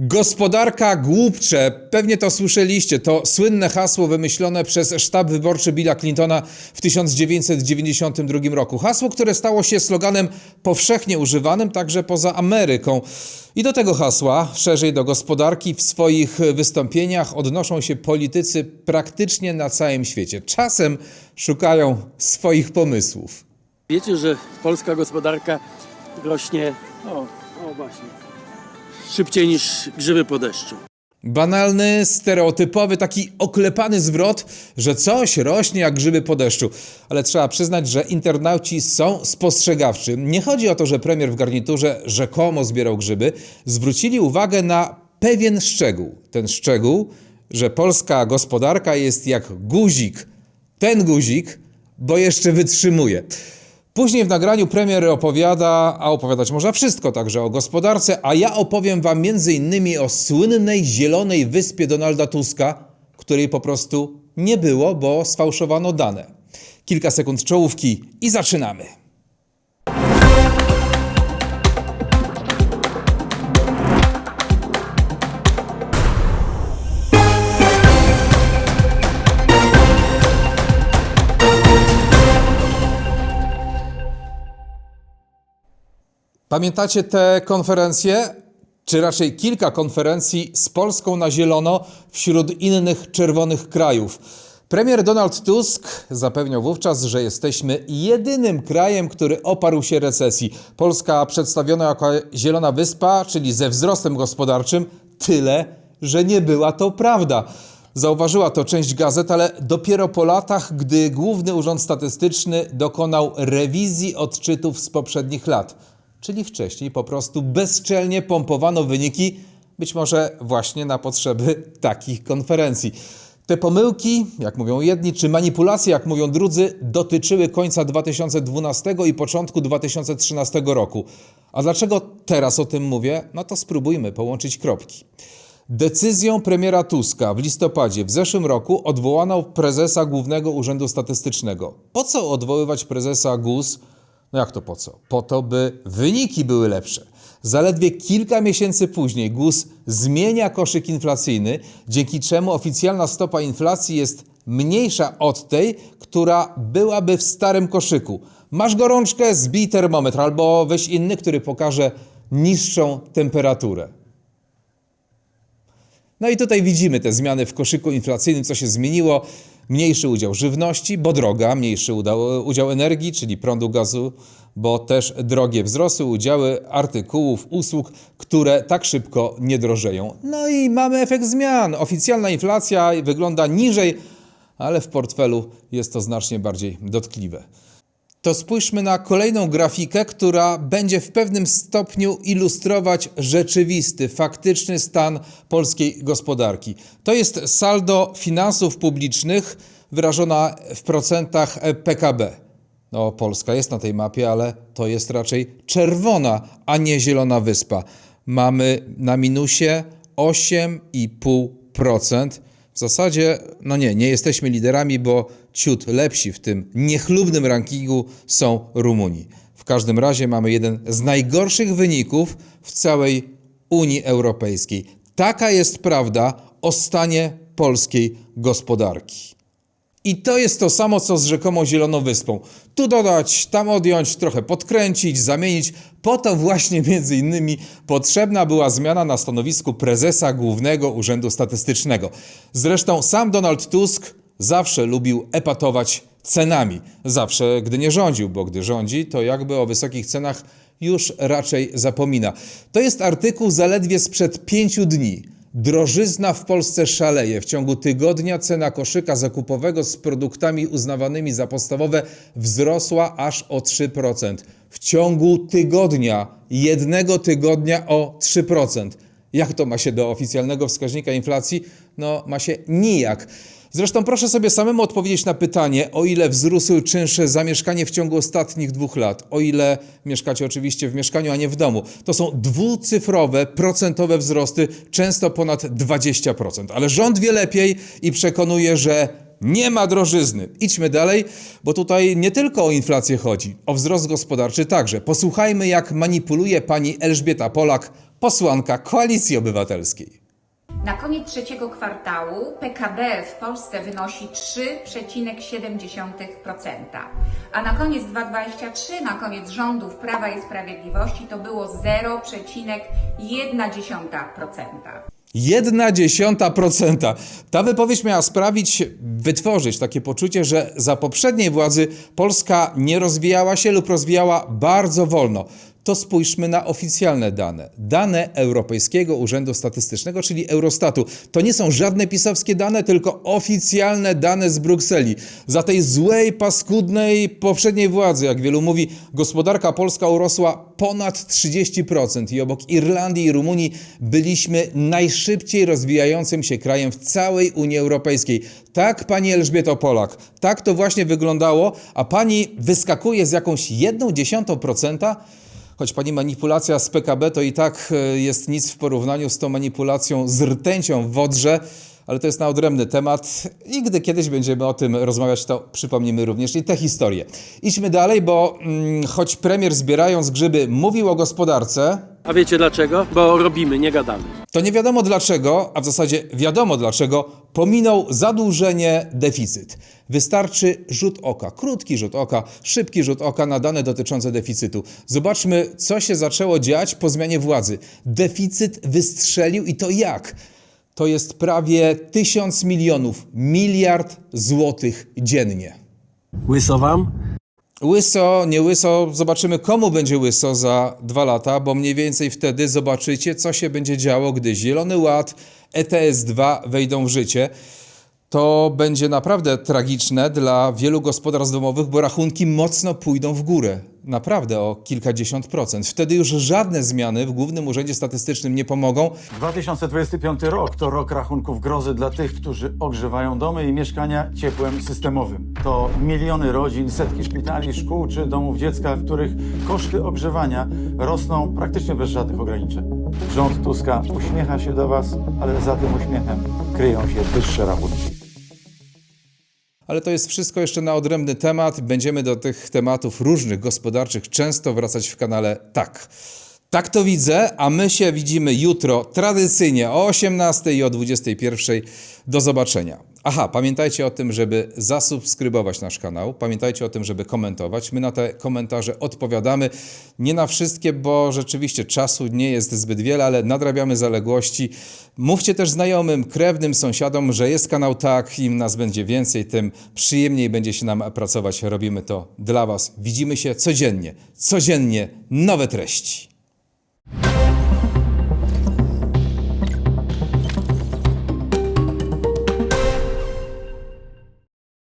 Gospodarka głupcze, pewnie to słyszeliście, to słynne hasło wymyślone przez sztab wyborczy Billa Clintona w 1992 roku. Hasło, które stało się sloganem powszechnie używanym także poza Ameryką. I do tego hasła, szerzej do gospodarki, w swoich wystąpieniach odnoszą się politycy praktycznie na całym świecie. Czasem szukają swoich pomysłów. Wiecie, że polska gospodarka rośnie o, o właśnie, szybciej niż grzyby po deszczu. Banalny, stereotypowy, taki oklepany zwrot, że coś rośnie jak grzyby po deszczu. Ale trzeba przyznać, że internauci są spostrzegawczy. Nie chodzi o to, że premier w garniturze rzekomo zbierał grzyby. Zwrócili uwagę na pewien szczegół. Ten szczegół, że polska gospodarka jest jak guzik. Ten guzik, bo jeszcze wytrzymuje. Później w nagraniu premier opowiada, a opowiadać można wszystko, także o gospodarce, a ja opowiem wam między innymi o słynnej zielonej wyspie Donalda Tuska, której po prostu nie było, bo sfałszowano dane. Kilka sekund czołówki i zaczynamy. Pamiętacie te konferencje? Czy raczej kilka konferencji z Polską na zielono wśród innych czerwonych krajów? Premier Donald Tusk zapewniał wówczas, że jesteśmy jedynym krajem, który oparł się recesji. Polska przedstawiona jako zielona wyspa, czyli ze wzrostem gospodarczym, tyle, że nie była to prawda. Zauważyła to część gazet, ale dopiero po latach, gdy Główny Urząd Statystyczny dokonał rewizji odczytów z poprzednich lat. Czyli wcześniej po prostu bezczelnie pompowano wyniki, być może właśnie na potrzeby takich konferencji. Te pomyłki, jak mówią jedni, czy manipulacje, jak mówią drudzy, dotyczyły końca 2012 i początku 2013 roku. A dlaczego teraz o tym mówię? No to spróbujmy połączyć kropki. Decyzją premiera Tuska w listopadzie w zeszłym roku odwołano prezesa Głównego Urzędu Statystycznego. Po co odwoływać prezesa GUS? No jak to po co? Po to, by wyniki były lepsze. Zaledwie kilka miesięcy później GUS zmienia koszyk inflacyjny, dzięki czemu oficjalna stopa inflacji jest mniejsza od tej, która byłaby w starym koszyku. Masz gorączkę, zbij termometr albo weź inny, który pokaże niższą temperaturę. No i tutaj widzimy te zmiany w koszyku inflacyjnym, co się zmieniło. Mniejszy udział żywności, bo droga, mniejszy udział, energii, czyli prądu, gazu, bo też drogie wzrosły udziały artykułów, usług, które tak szybko nie drożeją. No i mamy efekt zmian. Oficjalna inflacja wygląda niżej, ale w portfelu jest to znacznie bardziej dotkliwe. To spójrzmy na kolejną grafikę, która będzie w pewnym stopniu ilustrować rzeczywisty, faktyczny stan polskiej gospodarki. To jest saldo finansów publicznych wyrażona w procentach PKB. No, Polska jest na tej mapie, ale to jest raczej czerwona, a nie zielona wyspa. Mamy na minusie 8,5%. W zasadzie, no nie, nie jesteśmy liderami, bo ciut lepsi w tym niechlubnym rankingu są Rumuni. W każdym razie mamy jeden z najgorszych wyników w całej Unii Europejskiej. Taka jest prawda o stanie polskiej gospodarki. I to jest to samo, co z rzekomą Zieloną Wyspą. Tu dodać, tam odjąć, trochę podkręcić, zamienić. Po to właśnie między innymi potrzebna była zmiana na stanowisku prezesa Głównego Urzędu Statystycznego. Zresztą sam Donald Tusk zawsze lubił epatować cenami. Zawsze, gdy nie rządził, bo gdy rządzi, to jakby o wysokich cenach już raczej zapomina. To jest artykuł zaledwie sprzed pięciu dni. Drożyzna w Polsce szaleje. W ciągu tygodnia cena koszyka zakupowego z produktami uznawanymi za podstawowe wzrosła aż o 3%. W ciągu tygodnia, jednego tygodnia o 3%. Jak to ma się do oficjalnego wskaźnika inflacji? No, ma się nijak. Zresztą proszę sobie samemu odpowiedzieć na pytanie, o ile wzrósł czynsze za mieszkanie w ciągu ostatnich dwóch lat, o ile mieszkacie oczywiście w mieszkaniu, a nie w domu. To są dwucyfrowe, procentowe wzrosty, często ponad 20%. Ale rząd wie lepiej i przekonuje, że nie ma drożyzny. Idźmy dalej, bo tutaj nie tylko o inflację chodzi, o wzrost gospodarczy także. Posłuchajmy, jak manipuluje pani Elżbieta Polak, posłanka Koalicji Obywatelskiej. Na koniec trzeciego kwartału PKB w Polsce wynosi 3,7%, a na koniec 2023, na koniec rządów Prawa i Sprawiedliwości to było 0,1%. Jedna dziesiąta procenta. Ta wypowiedź miała sprawić, wytworzyć takie poczucie, że za poprzedniej władzy Polska nie rozwijała się lub rozwijała bardzo wolno. To spójrzmy na oficjalne dane. Dane Europejskiego Urzędu Statystycznego, czyli Eurostatu. To nie są żadne pisowskie dane, tylko oficjalne dane z Brukseli. Za tej złej, paskudnej poprzedniej władzy, jak wielu mówi, gospodarka polska urosła ponad 30% i obok Irlandii i Rumunii byliśmy najszybciej rozwijającym się krajem w całej Unii Europejskiej. Tak, pani Elżbieto Polak, tak to właśnie wyglądało, a pani wyskakuje z jakąś jedną dziesiątą procenta? Choć pani manipulacja z PKB to i tak e, jest nic w porównaniu z tą manipulacją z rtęcią w wodrze, ale to jest na odrębny temat i gdy kiedyś będziemy o tym rozmawiać, to przypomnimy również i tę historię. Idźmy dalej, bo mm, choć premier zbierając grzyby mówił o gospodarce, A wiecie dlaczego? Bo robimy, nie gadamy. to nie wiadomo dlaczego, a w zasadzie wiadomo dlaczego, pominął zadłużenie, deficyt. Wystarczy rzut oka, krótki rzut oka, szybki rzut oka na dane dotyczące deficytu. Zobaczmy, co się zaczęło dziać po zmianie władzy. Deficyt wystrzelił i to jak? To jest prawie tysiąc milionów, miliard złotych dziennie. Łyso wam? Łyso, nie łyso, zobaczymy komu będzie łyso za dwa lata, bo mniej więcej wtedy zobaczycie, co się będzie działo, gdy Zielony Ład, ETS-2 wejdą w życie. To będzie naprawdę tragiczne dla wielu gospodarstw domowych, bo rachunki mocno pójdą w górę. Naprawdę o kilkadziesiąt procent. Wtedy już żadne zmiany w Głównym Urzędzie Statystycznym nie pomogą, 2025 rok to rok rachunków grozy dla tych, którzy ogrzewają domy i mieszkania ciepłem systemowym. To miliony rodzin, setki szpitali, szkół czy domów dziecka, w których koszty ogrzewania rosną praktycznie bez żadnych ograniczeń. Rząd Tuska uśmiecha się do Was, ale za tym uśmiechem kryją się wyższe rachunki. Ale to jest wszystko jeszcze na odrębny temat. Będziemy do tych tematów różnych gospodarczych często wracać w kanale Tak. Tak to widzę, a my się widzimy jutro tradycyjnie o 18 i o 21. Do zobaczenia. Aha, pamiętajcie o tym, żeby zasubskrybować nasz kanał. Pamiętajcie o tym, żeby komentować. My na te komentarze odpowiadamy. Nie na wszystkie, bo rzeczywiście czasu nie jest zbyt wiele, ale nadrabiamy zaległości. Mówcie też znajomym, krewnym, sąsiadom, że jest kanał Tak. Im nas będzie więcej, tym przyjemniej będzie się nam pracować. Robimy to dla Was. Widzimy się codziennie. Codziennie nowe treści.